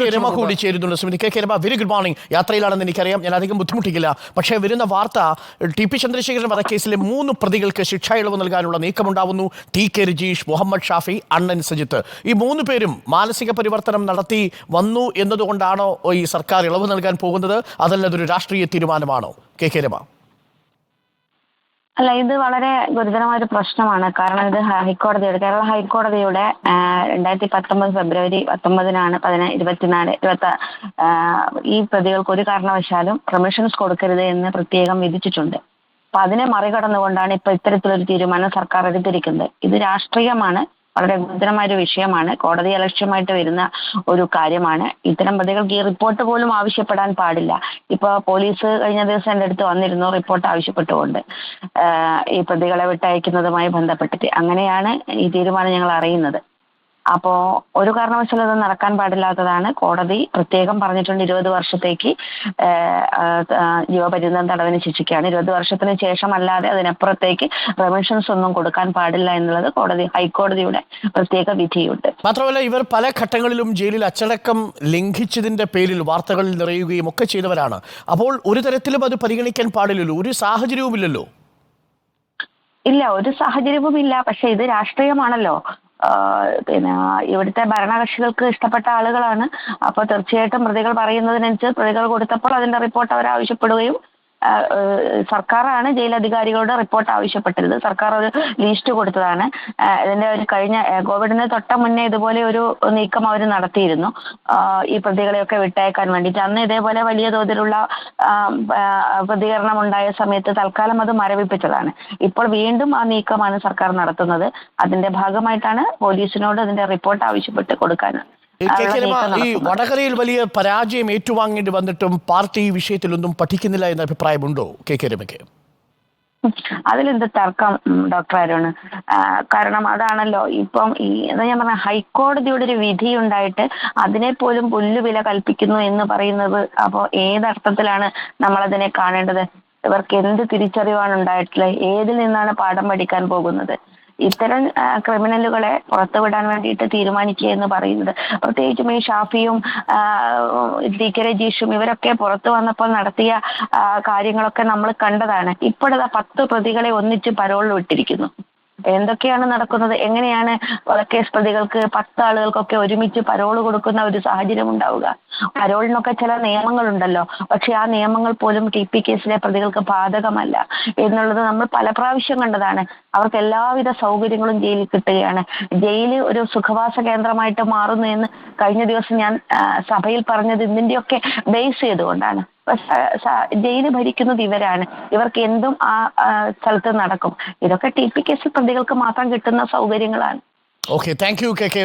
K Rama കൂടി ചേരുന്നുണ്ട്. സുമിതി K K Rama very good morning യാത്രയിലാണെന്ന് എനിക്കറിയാം. ഞാൻ അധികം ബുദ്ധിമുട്ടിക്കില്ല. പക്ഷേ വരുന്ന വാർത്ത ടി പി ചന്ദ്രശേഖരൻ വധക്കേസിലെ മൂന്ന് പ്രതികൾക്ക് ശിക്ഷാ ഇളവ് നൽകാനുള്ള നീക്കമുണ്ടാവുന്നു. T K Rajeesh Muhammad Shafi Annan Sajith. ഈ മൂന്ന് പേരും മാനസിക പരിവർത്തനം നടത്തി വന്നു എന്നതുകൊണ്ടാണോ ഈ സർക്കാർ ഇളവ് നൽകാൻ പോകുന്നത്? അതല്ല അതൊരു രാഷ്ട്രീയ തീരുമാനമാണോ? കെ. കെ. രമ. അല്ല ഇത് വളരെ ഗുരുതരമായ ഒരു പ്രശ്നമാണ്. കാരണം ഇത് ഹൈക്കോടതിയുടെ കേരള ഹൈക്കോടതിയുടെ രണ്ടായിരത്തി പത്തൊമ്പത് ഫെബ്രുവരി പത്തൊമ്പതിനാണ് പതിന ഇരുപത്തിനാല് ഇരുപത്തി ഈ പ്രതികൾക്ക് ഒരു കാരണവശാലും പ്രമിഷൻസ് കൊടുക്കരുത് എന്ന് പ്രത്യേകം വിധിച്ചിട്ടുണ്ട്. അപ്പൊ അതിനെ മറികടന്നുകൊണ്ടാണ് ഇപ്പൊ ഇത്തരത്തിലൊരു തീരുമാനം സർക്കാർ എടുത്തിരിക്കുന്നത്. ഇത് രാഷ്ട്രീയമാണ്. വളരെ ഗുരുതരമായ ഒരു വിഷയമാണ്. കോടതി അലക്ഷ്യമായിട്ട് വരുന്ന ഒരു കാര്യമാണ്. ഇത്തരം പ്രതികൾക്ക് ഈ റിപ്പോർട്ട് പോലും ആവശ്യപ്പെടാൻ പാടില്ല. ഇപ്പൊ പോലീസ് കഴിഞ്ഞ ദിവസം എന്റെ അടുത്ത് വന്നിരുന്നു റിപ്പോർട്ട് ആവശ്യപ്പെട്ടുകൊണ്ട്. ഈ പ്രതികളെ വിട്ടയക്കുന്നതുമായി ബന്ധപ്പെട്ടിട്ട്. അങ്ങനെയാണ് ഈ തീരുമാനം ഞങ്ങൾ അറിയുന്നത്. അപ്പോ ഒരു കാരണവശാലും അത് നടക്കാൻ പാടില്ലാത്തതാണ്. കോടതി പ്രത്യേകം പറഞ്ഞിട്ടുണ്ട് ഇരുപത് വർഷത്തേക്ക് ജീവപര്യന്തം തടവിന് ശിക്ഷിക്കുകയാണ്. ഇരുപത് വർഷത്തിന് ശേഷം അല്ലാതെ അതിനപ്പുറത്തേക്ക് റെമിഷൻസ് ഒന്നും കൊടുക്കാൻ പാടില്ല എന്നുള്ളത് കോടതി ഹൈക്കോടതിയുടെ പ്രത്യേക വിധിയുണ്ട്. മാത്രമല്ല ഇവർ പല ഘട്ടങ്ങളിലും ജയിലിൽ അച്ചടക്കം ലംഘിച്ചതിന്റെ പേരിൽ വാർത്തകളിൽ നിറയുകയും ഒക്കെ ചെയ്തവരാണ്. അപ്പോൾ ഒരു തരത്തിലും അത് പരിഗണിക്കാൻ പാടില്ലല്ലോ? ഒരു സാഹചര്യവുമില്ലല്ലോ? ഇല്ല ഒരു സാഹചര്യവും ഇല്ല പക്ഷെ ഇത് രാഷ്ട്രീയമാണല്ലോ. പിന്നെ ഇവിടുത്തെ ഭരണകക്ഷികൾക്ക് ഇഷ്ടപ്പെട്ട ആളുകളാണ്. അപ്പൊ തീർച്ചയായിട്ടും പ്രതികൾ പറയുന്നതിനനുസരിച്ച് പ്രതികൾ കൊടുത്തപ്പോൾ അതിന്റെ റിപ്പോർട്ട് അവർ ആവശ്യപ്പെടുകയും സർക്കാരാണ് ജയിലധികാരികളുടെ റിപ്പോർട്ട് ആവശ്യപ്പെട്ടത് സർക്കാർ ഒരു ലിസ്റ്റ് കൊടുത്തതാണ്. ഇതിന്റെ ഒരു കഴിഞ്ഞ കോവിഡിന് തൊട്ട മുന്നേ ഇതുപോലെ ഒരു നീക്കം അവർ നടത്തിയിരുന്നു. ഈ പ്രതികളെയൊക്കെ വിട്ടയക്കാൻ വേണ്ടിയിട്ട്. അന്ന് ഇതേപോലെ വലിയ തോതിലുള്ള പ്രതികരണം ഉണ്ടായ സമയത്ത് തൽക്കാലം അത് മരവിപ്പിച്ചതാണ്. ഇപ്പോൾ വീണ്ടും ആ നീക്കമാണ് സർക്കാർ നടത്തുന്നത്. അതിന്റെ ഭാഗമായിട്ടാണ് പോലീസിനോട് അതിന്റെ റിപ്പോർട്ട് ആവശ്യപ്പെട്ട് കൊടുക്കാൻ ഈ. വടകരയിൽ വലിയ പരാജയം ഏറ്റുവാങ്ങേണ്ടി വന്നിട്ടും പാർട്ടി ഈ വിഷയത്തിലൊന്നും പഠിക്കുന്നില്ല എന്ന അഭിപ്രായമുണ്ടോ കെ കെ രമയ്ക്ക്? അതിലെന്ത് തർക്കം ഡോക്ടർ അരുൺ കാരണം അതാണല്ലോ ഇപ്പം ഈ ഞാൻ പറഞ്ഞ ഹൈക്കോടതിയുടെ ഒരു വിധി ഉണ്ടായിട്ട് അതിനെ പോലും പുല്ലുവില കൽപ്പിക്കുന്നു എന്ന് പറയുന്നത് അപ്പോൾ ഏതർത്ഥത്തിലാണ് നമ്മൾ അതിനെ കാണേണ്ടത്? ഇവർക്ക് എന്ത് തിരിച്ചറിവാണ് ഉണ്ടായിട്ടുള്ളത്? ഏതിൽ നിന്നാണ് പാഠം പഠിക്കാൻ പോകുന്നത്? ഇത്തരം ക്രിമിനലുകളെ പുറത്തുവിടാൻ വേണ്ടിയിട്ട് തീരുമാനിക്കുക എന്ന് പറയുന്നത്. പ്രത്യേകിച്ചും ഈ ഷാഫിയും ടി രജീഷും ഇവരൊക്കെ പുറത്തു വന്നപ്പോൾ നടത്തിയ കാര്യങ്ങളൊക്കെ നമ്മൾ കണ്ടതാണ്. ഇപ്പോഴത്തെ പത്ത് പ്രതികളെ ഒന്നിച്ച് പരോളിൽ വിട്ടിരിക്കുന്നു. എന്തൊക്കെയാണ് നടക്കുന്നത്? എങ്ങനെയാണ് കേസ് പ്രതികൾക്ക് പത്ത് ആളുകൾക്കൊക്കെ ഒരുമിച്ച് പരോൾ കൊടുക്കുന്ന ഒരു സാഹചര്യം ഉണ്ടാവുക? പരോളിനൊക്കെ ചില നിയമങ്ങളുണ്ടല്ലോ. പക്ഷെ ആ നിയമങ്ങൾ പോലും ടി പി കേസിലെ പ്രതികൾക്ക് ബാധകമല്ല എന്നുള്ളത് നമ്മൾ പല പ്രാവശ്യം കണ്ടതാണ്. അവർക്ക് എല്ലാവിധ സൗകര്യങ്ങളും ജയിലിൽ കിട്ടുകയാണ്. ജയിൽ ഒരു സുഖവാസ കേന്ദ്രമായിട്ട് മാറുന്നു എന്ന് കഴിഞ്ഞ ദിവസം ഞാൻ സഭയിൽ പറഞ്ഞത് ഇതിന്റെയൊക്കെ ബേസ് ചെയ്തുകൊണ്ടാണ്. ജയിൽ ഭരിക്കുന്നത് ഇവരാണ്. ഇവർക്ക് എന്തും ആ സ്ഥലത്ത് നടക്കും. ഇതൊക്കെ ടി പി കേസിൽ പ്രതികൾക്ക് മാത്രം കിട്ടുന്ന സൗകര്യങ്ങളാണ്. Okay thank you K K